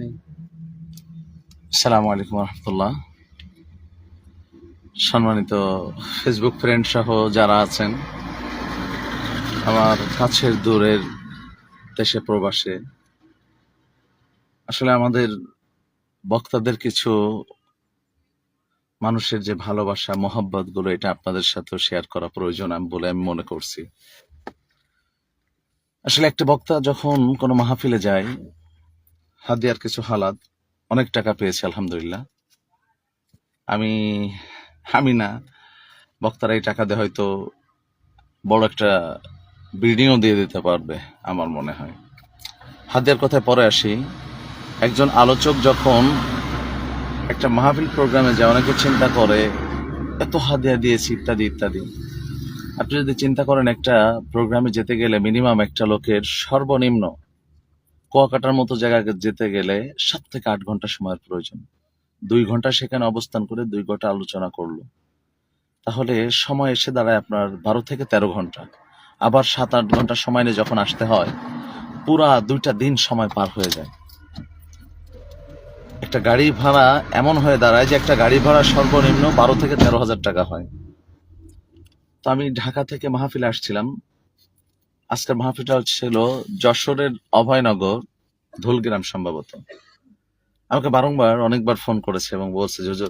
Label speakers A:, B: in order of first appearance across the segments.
A: নেই।
B: সালামু আলাইকুম রহমতুল্লাহ সম্মানিত ফেসবুক ফ্রেন্ড সহ যারা আছেন, আমার কাছের দূরের দেশে প্রবাসে, আসলে আমাদের বক্তাদের কিছু মানুষের যে ভালোবাসা মোহাব্বতগুলো এটা আপনাদের সাথে শেয়ার করা প্রয়োজন আমি বলে আমি মনে করছি। আসলে একটা বক্তা যখন কোনো মাহফিলে যায় হাদিয়ার কিছু হালাত, অনেক টাকা পেয়েছে, আলহামদুলিল্লাহ। আমি আমি না, বক্তারা এই টাকা দিয়ে হয়তো বড় একটা বিল্ডিংও দিয়ে দিতে পারবে, আমার মনে হয়। হাদিয়ার কথায় পরে আসি। একজন আলোচক যখন একটা মাহফিল প্রোগ্রামে যায়, অনেকে চিন্তা করে, এত হাদিয়া দিয়েছি, ইত্যাদি ইত্যাদি। আপনি যদি চিন্তা করেন, একটা প্রোগ্রামে যেতে গেলে মিনিমাম একটা লোকের সর্বনিম্ন কুয়াকাটার মতো জায়গায় যেতে গেলে সাত থেকে আট ঘণ্টা সময়ের প্রয়োজন। দুই ঘণ্টা সেখানে অবস্থান করে দুই ঘণ্টা আলোচনা করল। তাহলে সময় এসে দাঁড়ায় আপনার বারো থেকে তেরো ঘণ্টা। আবার সাত, আট ঘণ্টা সময় নিয়ে যখন আসতে হয়, পুরা দুইটা দিন সময় পার হয়ে যায়। একটা গাড়ি ভাড়া এমন হয়ে দাঁড়ায় যে একটা গাড়ি ভাড়া সর্বনিম্ন বারো থেকে তেরো হাজার টাকা হয়। তো আমি ঢাকা থেকে মাহফিলে আসছিলাম। আজকের মাহফিলটা ছিল যশোরের অভয়নগর ধুলগ্রাম সম্ভবত। আমাকে বারংবার, অনেকবার ফোন করেছে এবং বলছে যে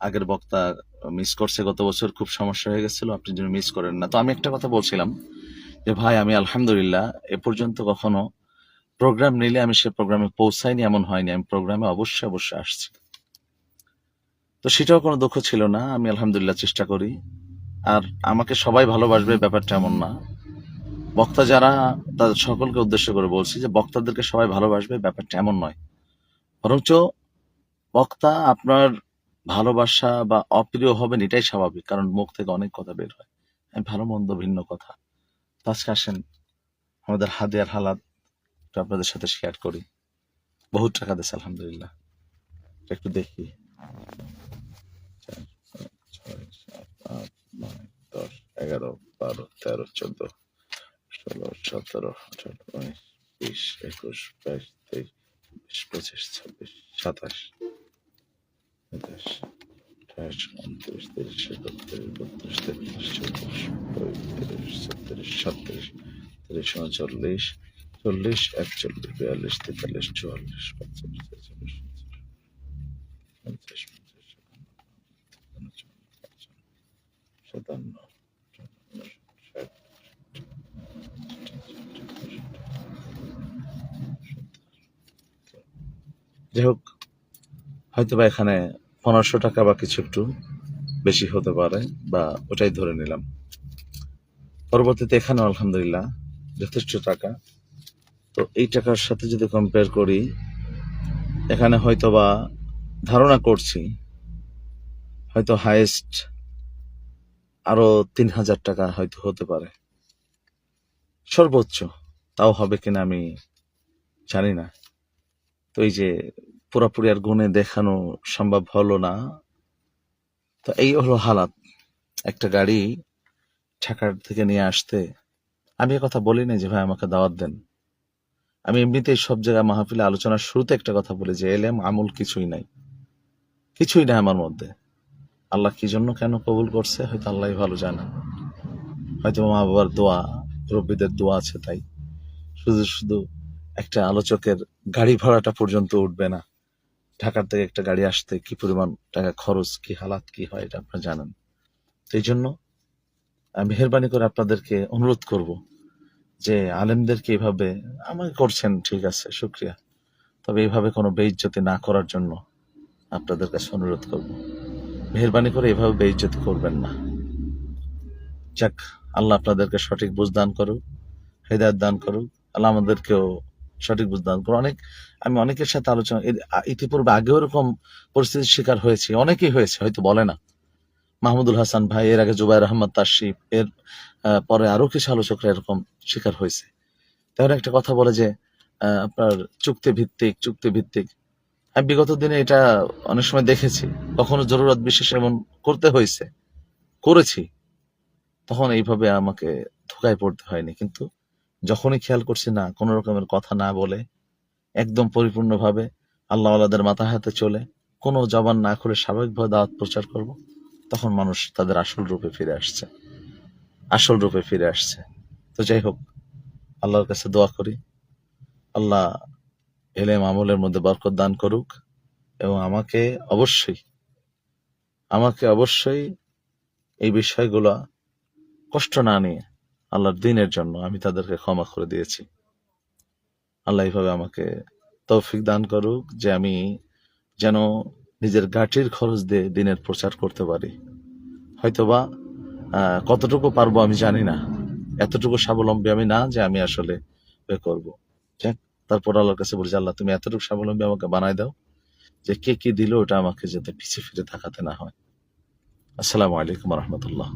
B: আগের বক্তা মিস করছে, গত বছর খুব সমস্যা হয়ে গেছিল, আপনি যেন মিস করেন না। তো আমি একটা কথা বলছিলাম যে, ভাই, আমি আলহামদুলিল্লাহ এ পর্যন্ত কখনো প্রোগ্রাম নিলে আমি সে প্রোগ্রামে পৌঁছাইনি, এমন হয়নি। আমি প্রোগ্রামে অবশ্যই অবশ্যই আসছি। তো সেটাও কোনো দুঃখ ছিল না। আমি আলহামদুলিল্লাহ চেষ্টা করি। আর আমাকে সবাই ভালোবাসবে, ব্যাপারটা এমন না। বক্তা যারা তাদের সকলকে উদ্দেশ্য করে বলছি যে বক্তাদেরকে সবাই ভালোবাসবে ব্যাপারটা এমন নয়। বরঞ্চ বক্তা আপনার ভালোবাসা বা অপ্রিয় হবেন এটাই স্বাভাবিক কারণ মুখ থেকে অনেক কথা বের হয়। আমি ভালো মন্দ ভিন্ন কথা। আজকে আসেন আমাদের হাদিয়ার হালাত আপনাদের সাথে শেয়ার করি। বহুত টাকা দিচ্ছে আলহামদুলিল্লাহ। একটু দেখি। দশ, এগারো, বারো, তেরো, চোদ্দ, ষোলো, সতেরো, আঠারো, উনিশ, বিশ, একুশ, বাইশ, তেইশ, চব্বিশ, পঁচিশ, ছাব্বিশ, সাতাশ, আঠাশ, আঠাশ, উনত্রিশ, তিরিশ, একত্রিশ, বত্রিশ, তেত্রিশ, চৌত্রিশ, পঁয়ত্রিশ, ছত্রিশ, সাতত্রিশ, তিরিশ, উনচল্লিশ, চল্লিশ, একচল্লিশ, বিয়াল্লিশ, তেতাল্লিশ, চুয়াল্লিশ, পঁয়তাল্লিশ, ছেচল্লিশ, পঞ্চাশ, যাই হোক হয়তো বা এখানে পনেরোশো টাকা বা কিছু একটু বেশি হতে পারে, বা ওটাই ধরে নিলাম। পরবর্তীতে এখানে আলহামদুলিল্লাহ যথেষ্ট টাকা। তো এই টাকার সাথে যদি কম্পেয়ার করি, এখানে হয়তো বা ধারণা করছি, হয়তো হায়েস্ট আরও তিন হাজার টাকা হয়তো হতে পারে। সর্বোচ্চ, তাও হবে কিনা আমি জানি না। তো এই যে পুরাপুরি আর গুণে দেখানো সম্ভব হলো না। তো এই হলো হালাত। একটা গাড়ি ঢাকার থেকে নিয়ে আসতে আমি কথা বলি না যে, ভাই, আমাকে দাওয়াত দেন। আমি এমনিতেই সব জায়গায় মাহফিলে আলোচনার শুরুতে একটা কথা বলি যে, এলেম, আমল কিছুই নাই। কিছুই নাই আমার মধ্যে। আল্লাহ কি জন্য কেন কবুল করছে? হয়তো আল্লাহ ভালো জানে। হয়তো মা বাবার দোয়া, রব্বীদের দোয়া আছে তাই। শুধু শুধু একটা আলোচকের গাড়ি ভাড়াটা পর্যন্ত উঠবে না। ঢাকার থেকে একটা গাড়ি আসতে কি পরিমাণ টাকা খরচ, কি হালাত, কি হয় এটা আপনারা জানেন। তো এই জন্য মেহরবানি করে আপনাদেরকে অনুরোধ করব যে আলেমদেরকে এইভাবে আমাকে করছেন, ঠিক আছে, শুক্রিয়া। তবে এইভাবে কোনো বেইজ্জতি না করার জন্য আপনাদের কাছে অনুরোধ করব। মেহরবানি করে এভাবে বেইজ্জতি করবেন না। যাক, আল্লাহ আপনাদেরকে সঠিক বুঝ দান করুক, হেদায়ত দান করুক, আল্লাহ আমাদেরকেও সঠিক বুঝ দান করুক অনেক, আমি অনেকের সাথে আলোচনা ইতিপূর্বে আগেও এরকম পরিস্থিতির শিকার হয়েছে, অনেকেই হয়েছে, হয়তো বলে না। মাহমুদুল হাসান ভাই, এর আগে জুবাইর আহমদ তাশিফ এর পরে আরও কিছু আলোচকরা এরকম শিকার হয়েছে। তেমন একটা কথা বলে যে আপনার চুক্তি ভিত্তিক চুক্তি ভিত্তিক আমি বিগত দিনে এটা অনেক সময় দেখেছি, কখনো জরুরত বিশেষ এমন করতে হয়েছে, করেছি, তখন এইভাবে আমাকে ধোকায় পড়তে হয়নি, কিন্তু যখনই খেয়াল করছি না, কোনো রকমের কথা না বলে, একদম পরিপূর্ণভাবে আল্লাহ আল্লাহদের মাথা হাতে চলে, কোনো জবান না করে স্বাভাবিকভাবে দাওয়াত প্রচার করব, তখন মানুষ তাদের আসল রূপে ফিরে আসছে। আসল রূপে ফিরে আসছে। তো যাই হোক, আল্লাহর কাছে দোয়া করি। আল্লাহ এলেম আমলের মধ্যে বরকত দান করুক এবং আমাকে অবশ্যই আমাকে অবশ্যই এই বিষয়গুলো কষ্ট না নিয়ে আল্লাহর দিনের জন্য আমি তাদেরকে ক্ষমা করে দিয়েছি। আল্লাহ এইভাবে আমাকে তৌফিক দান করুক যে আমি যেন নিজের গাঠির খরচ দিয়ে দিনের প্রচার করতে পারি। হয়তোবা কতটুকু পারব আমি জানি না। এতটুকু স্বাবলম্বী আমি না যে আমি আসলে করব। যাক, তারপর আল্লাহর কাছে বলছি আল্লাহ, তুমি এতটুকু স্বাবলম্বী আমাকে বানাই দাও যে কে কি দিল ওটা আমাকে যাতে পিছিয়ে ফিরে তাকাতে না হয়। আসসালামু আলাইকুম রহমতুল্লাহ।